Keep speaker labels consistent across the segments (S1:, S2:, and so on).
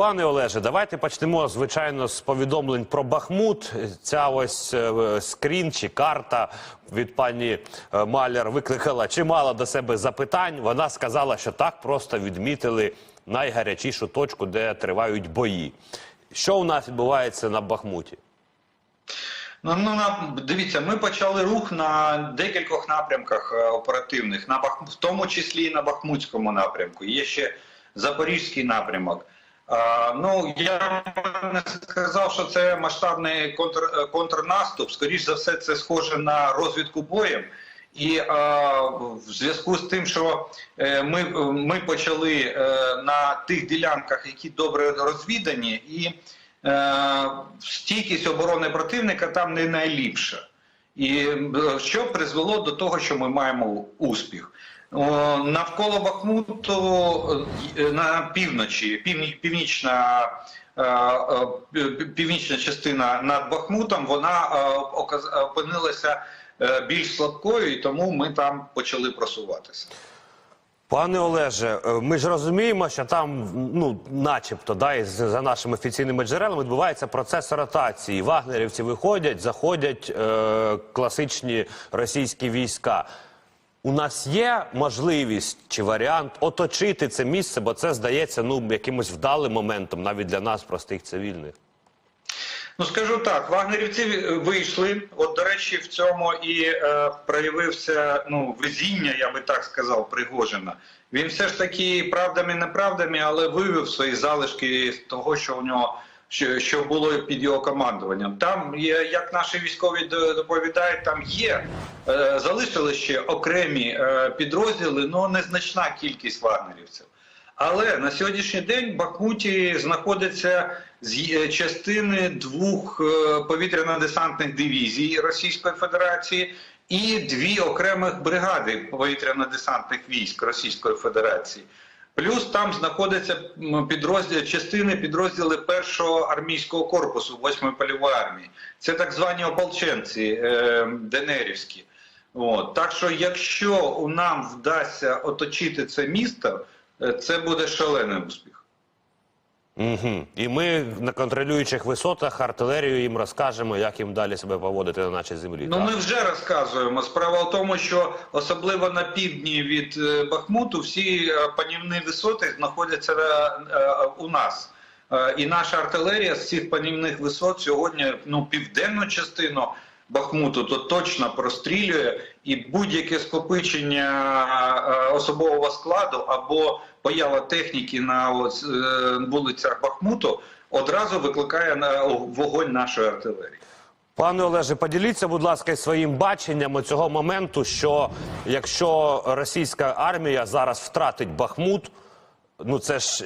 S1: Пане Олеже, давайте почнемо звичайно з повідомлень про Бахмут. Ця ось е, скрін чи карта від пані е, Маляр викликала чимало до себе запитань. Вона сказала, що так просто відмітили найгарячішу точку, де тривають бої. Що у нас відбувається на Бахмуті?
S2: Ну, ну дивіться, ми почали рух на декількох напрямках е, оперативних, на Бах, в тому числі і на Бахмутському напрямку. Є ще Запорізький напрямок. Ну я не сказав, що це масштабний контр, е, контрнаступ. Скоріш за все, це схоже на розвідку боєм. І а, в зв'язку з тим, що е, ми, ми почали е, на тих ділянках, які добре розвідані, і е, стійкість оборони противника там не найліпша. І е, що призвело до того, що ми маємо успіх. Навколо Бахмуту е, на півночі, північна, е, е, пів- північна частина над Бахмутом, вона опинилася більш слабкою, і тому ми там почали просуватися.
S1: Пане Олеже, ми ж розуміємо, що там, ну, начебто, да, із- за нашими офіційними джерелами відбувається процес ротації. Вагнерівці виходять, заходять е, класичні російські війська. У нас є можливість чи варіант оточити це місце, бо це здається ну якимось вдалим моментом навіть для нас, простих цивільних.
S2: Ну скажу так, вагнерівці вийшли. От, до речі, в цьому і е, проявився ну везіння, я би так сказав, Пригожина. Він все ж таки правдами неправдами, але вивів свої залишки з того, що у нього що, що було під його командуванням. Там є, як наші військові доповідають, там є е, залишили ще окремі е, підрозділи, але незначна кількість вагнерівців. Але на сьогоднішній день в Бахмуті знаходиться з- е, частини двох е, повітряно-десантних дивізій Російської Федерації і дві окремих бригади повітряно-десантних військ Російської Федерації. Плюс там знаходяться м, підрозділи, частини підрозділи першого армійського корпусу 8-ї польової армії. Це так звані ополченці е, Денерівські. От. Так що, якщо нам вдасться оточити це місто, е, це буде шалений успіх.
S1: Угу. І ми на контролюючих висотах артилерію їм розкажемо, як їм далі себе поводити на нашій землі.
S2: Ну
S1: так?
S2: ми вже розказуємо. Справа в тому, що особливо на півдні від е, Бахмуту всі е, панівні висоти знаходяться е, у нас. І наша артилерія з цих панівних висот сьогодні ну південну частину Бахмуту то точно прострілює, і будь-яке скопичення особового складу або поява техніки на ось, е, вулицях Бахмуту одразу викликає на вогонь нашої артилерії.
S1: Пане Олеже, поділіться, будь ласка, своїм баченням цього моменту, що якщо російська армія зараз втратить Бахмут, ну це ж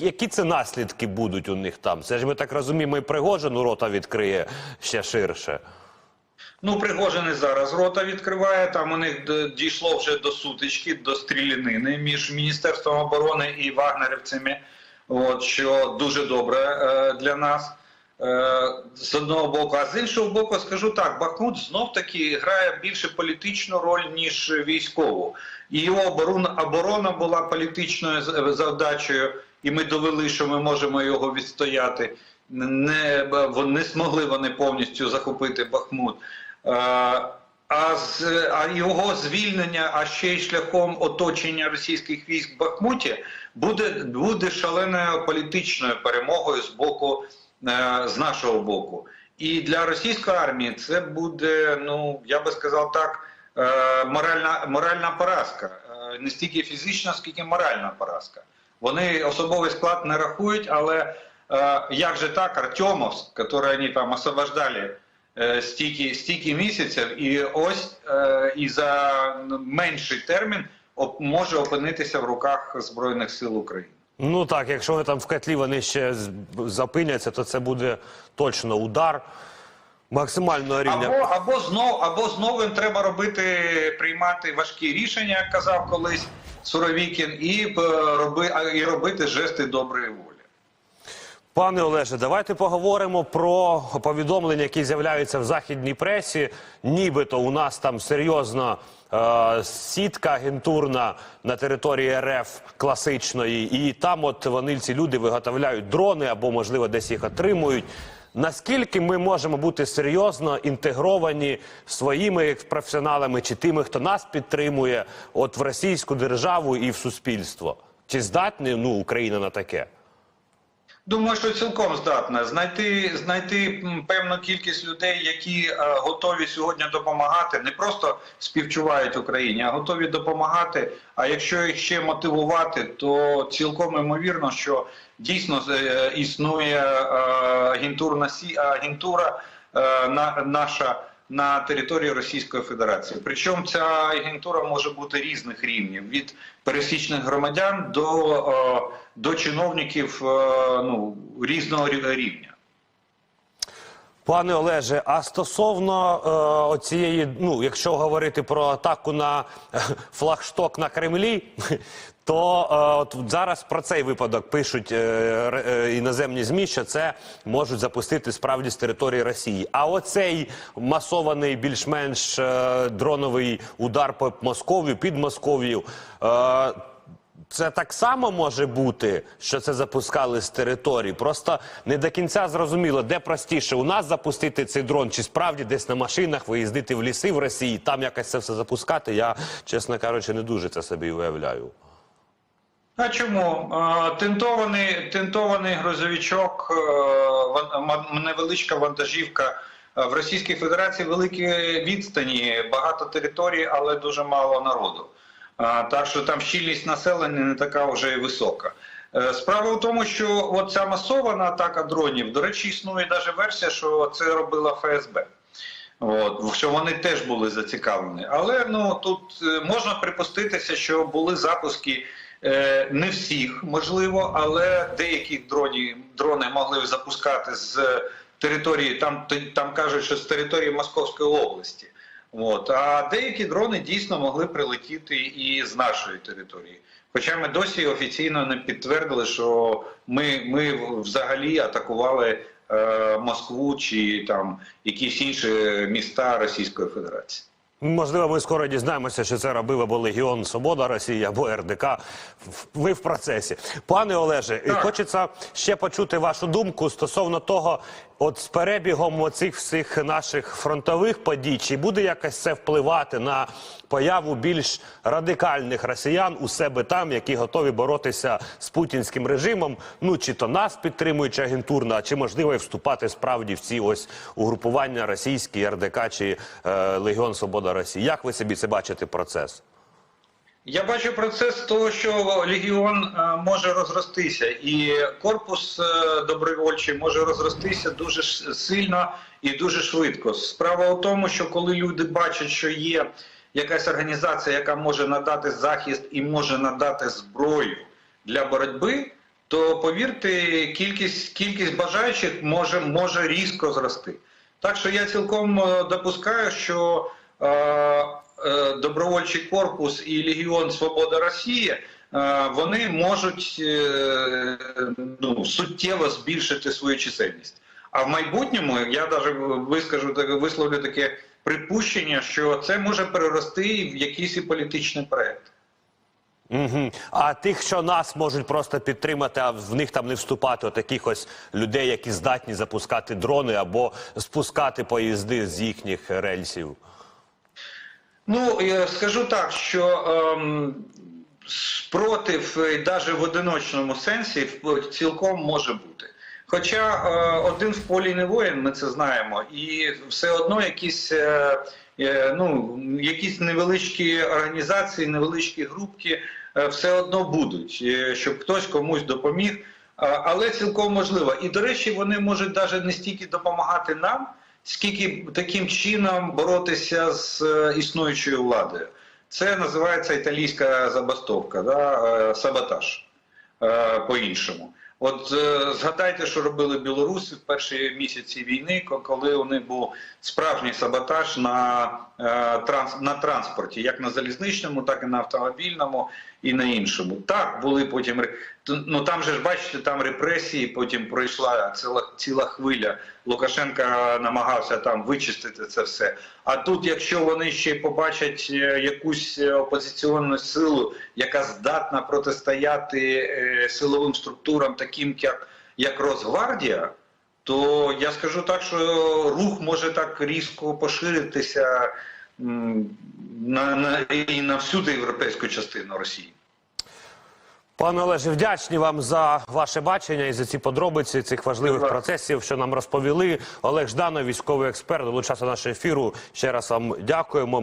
S1: які це наслідки будуть у них там? Це ж ми так розуміємо, і Пригожину рота відкриє ще ширше.
S2: Ну, Пригожин зараз рота відкриває. Там у них дійшло вже до сутички, до стрілянини між Міністерством оборони і вагнерівцями. От що дуже добре е, для нас. Е, з одного боку, а з іншого боку, скажу так: Бахмут знов таки грає більше політичну роль, ніж військову. І його оборона, оборона була політичною завдачею, і ми довели, що ми можемо його відстояти. Не, не змогли вони повністю захопити Бахмут. Е, А, з, а його звільнення, а ще й шляхом оточення російських військ в Бахмуті, буде, буде шаленою політичною перемогою з боку е, з нашого боку. І для російської армії це буде, ну я би сказав так, е, моральна, моральна поразка. Не стільки фізична, скільки моральна поразка. Вони особовий склад не рахують, але як же так, Артемовськ, який вони там освобождали е, стільки, стільки місяців, і ось і за менший термін може опинитися в руках Збройних сил України.
S1: Ну так, якщо вони там в котлі вони ще запиняться, то це буде точно удар максимального рівня.
S2: Або, або знов, або знову треба робити, приймати важкі рішення, як казав колись Суровікін, і, е, роби, і робити жести доброї волі.
S1: Пане Олеже, давайте поговоримо про повідомлення, які з'являються в західній пресі. Нібито у нас там серйозно е, сітка агентурна на території РФ класичної, і там от вони ці люди виготовляють дрони або, можливо, десь їх отримують. Наскільки ми можемо бути серйозно інтегровані своїми професіоналами чи тими, хто нас підтримує, от в російську державу і в суспільство? Чи здатні ну, Україна на таке?
S2: Думаю, що цілком здатна знайти знайти певну кількість людей, які е, готові сьогодні допомагати, не просто співчувають Україні, а готові допомагати. А якщо їх ще мотивувати, то цілком ймовірно, що дійсно е, існує е, агентурна сі агентура е, на наша. На території Російської Федерації, причому ця агентура може бути різних рівнів від пересічних громадян до, е, до чиновників е, ну, різного рівня.
S1: Пане Олеже, а стосовно е, оцієї, ну якщо говорити про атаку на е, флагшток на Кремлі, то е, от зараз про цей випадок пишуть е, е, іноземні змі, що це можуть запустити справді з території Росії. А оцей масований більш-менш е, дроновий удар по Московію під Московію. Е, це так само може бути, що це запускали з території. Просто не до кінця зрозуміло, де простіше у нас запустити цей дрон, чи справді десь на машинах виїздити в ліси в Росії, там якось це все запускати. Я, чесно кажучи, не дуже це собі уявляю.
S2: А чому? Тентований, тентований грузовичок, е, невеличка вантажівка. Е, В Російській Федерації великі відстані, багато територій, але дуже мало народу. Так що там щільність населення не така вже і висока. Е, Справа в тому, що от ця масована атака дронів, до речі, існує навіть версія, що це робила ФСБ. От, що вони теж були зацікавлені. Але ну тут е, можна припуститися, що були запуски е, не всіх, можливо, але деякі дроні, дрони могли запускати з території, там, там кажуть, що з території Московської області. От, а деякі дрони дійсно могли прилетіти і з нашої території. Хоча ми досі офіційно не підтвердили, що ми, ми взагалі атакували е, Москву чи там якісь інші міста Російської Федерації.
S1: Можливо, ми скоро дізнаємося, що це робив або Легіон Свобода Росії, або РДК. Ви в процесі. Пане Олеже,
S2: Так.
S1: хочеться ще почути вашу думку стосовно того, от з перебігом оцих всіх наших фронтових подій, чи буде якось це впливати на появу більш радикальних росіян у себе там, які готові боротися з путінським режимом? Ну чи то нас підтримують чи агентурно, а чи можливо і вступати справді в ці ось угрупування російські РДК чи е, Легіон Свобода Росії? Як ви собі це бачите процес?
S2: Я бачу процес того, що легіон е, може розростися, і корпус е, добровольчий може розростися дуже сильно і дуже швидко. Справа у тому, що коли люди бачать, що є якась організація, яка може надати захист і може надати зброю для боротьби, то повірте, кількість, кількість бажаючих може, може різко зрости. Так що я цілком е, допускаю, що добровольчий корпус і Легіон Свобода Росії е, вони можуть е, ну, суттєво збільшити свою чисельність. А в майбутньому я навіть вискажу висловлю таке припущення, що це може перерости в якийсь і політичний проект.
S1: Угу. А тих, що нас можуть просто підтримати, а в них там не вступати, от таких людей, які здатні запускати дрони або спускати поїзди з їхніх рельсів.
S2: Ну, я скажу так, що ем, спротив навіть в одиночному сенсі цілком може бути. Хоча е, один в полі не воїн, ми це знаємо, і все одно якісь, е, е, ну, якісь невеличкі організації, невеличкі групки е, все одно будуть, е, щоб хтось комусь допоміг. А, Але цілком можливо. І, до речі, вони можуть навіть не стільки допомагати нам, скільки таким чином боротися з е, існуючою владою. Це називається італійська забастовка, да? е, саботаж е, по-іншому. От згадайте, що робили білоруси в перші місяці війни, коли у них був справжній саботаж на, на транспорті, як на залізничному, так і на автомобільному. І на іншому. Так, були потім ну там же ж бачите, там репресії, потім пройшла ціла, ціла хвиля. Лукашенко намагався там вичистити це все. А тут, якщо вони ще побачать е, якусь е, опозиційну силу, яка здатна протистояти е, силовим структурам, таким як, як Росгвардія, то я скажу так, що рух може так різко поширитися на, на, і на всю європейську частину Росії.
S1: Пане Олеже, вдячні вам за ваше бачення і за ці подробиці цих важливих
S2: Добре.
S1: процесів, що нам розповіли. Олег Жданов, військовий експерт, долучався до нашого ефіру. Ще раз вам дякуємо.